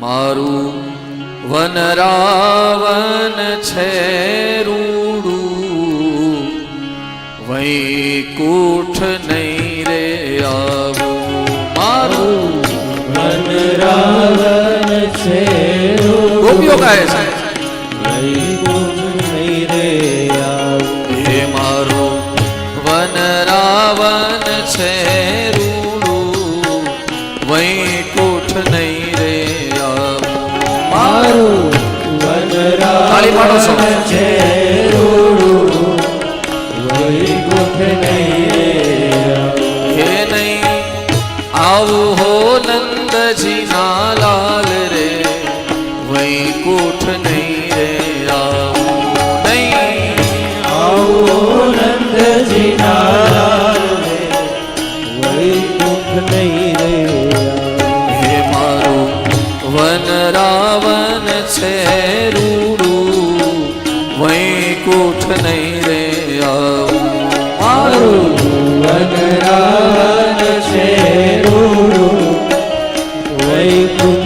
મારું વનરાવન છે રૂડું. વૈકુંઠ નહીં રે આવું. મારું વનરાવન છે ગોપીઓ કહે છે. રે આવું. હે મારું વનરાવન છે તાળી પાડો છો. હે નહીં આવું હો નંદજી ના લાલ રે વૈકુઠ નહીં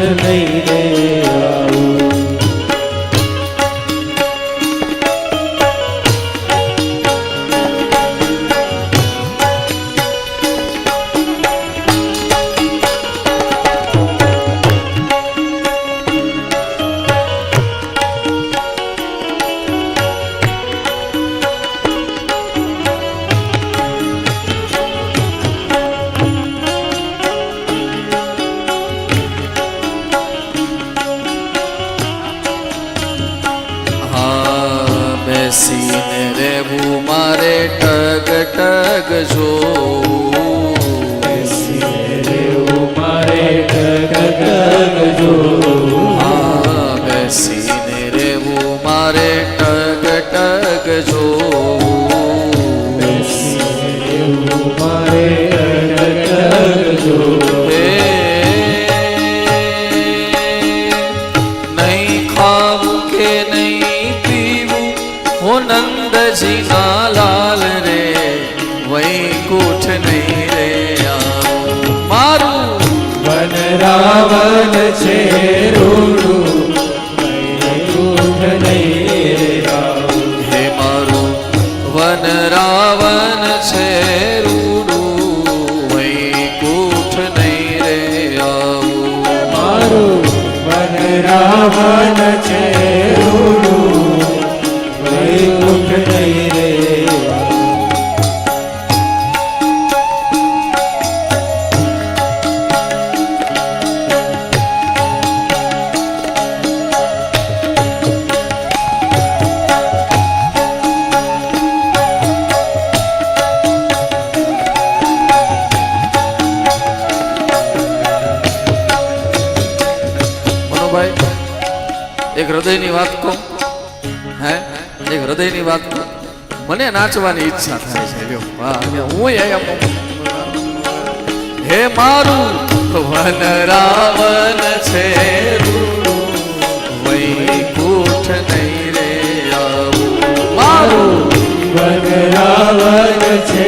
વૈકુંઠ નહીં બેસીને રહેવું મારે ટગ ટગ જોવું રેવું મારે ટક ટક જો હા બેસીને રહેવું મારે ટગ ટગ જોવું ટગ ટગ જો નંદજીના લાલ રે વૈકુંઠ નહીં રે મારું વનરાવન છે રૂડું વૈકુંઠ નહીં હે મારું વન રાવણ છે રૂડું વૈકુંઠ નહીં રે મારું વનરાવન છે રૂડું મનોભાઈ એક હૃદયની વાત કહું હે? એક હૃદયની વાત કહું. મને નાચવાની ઈચ્છા થાય છે. હું અહીંયા હે મારું વન રાવન છે વૈકુંઠ નહીં રે આવું. મારું વનરાવન છે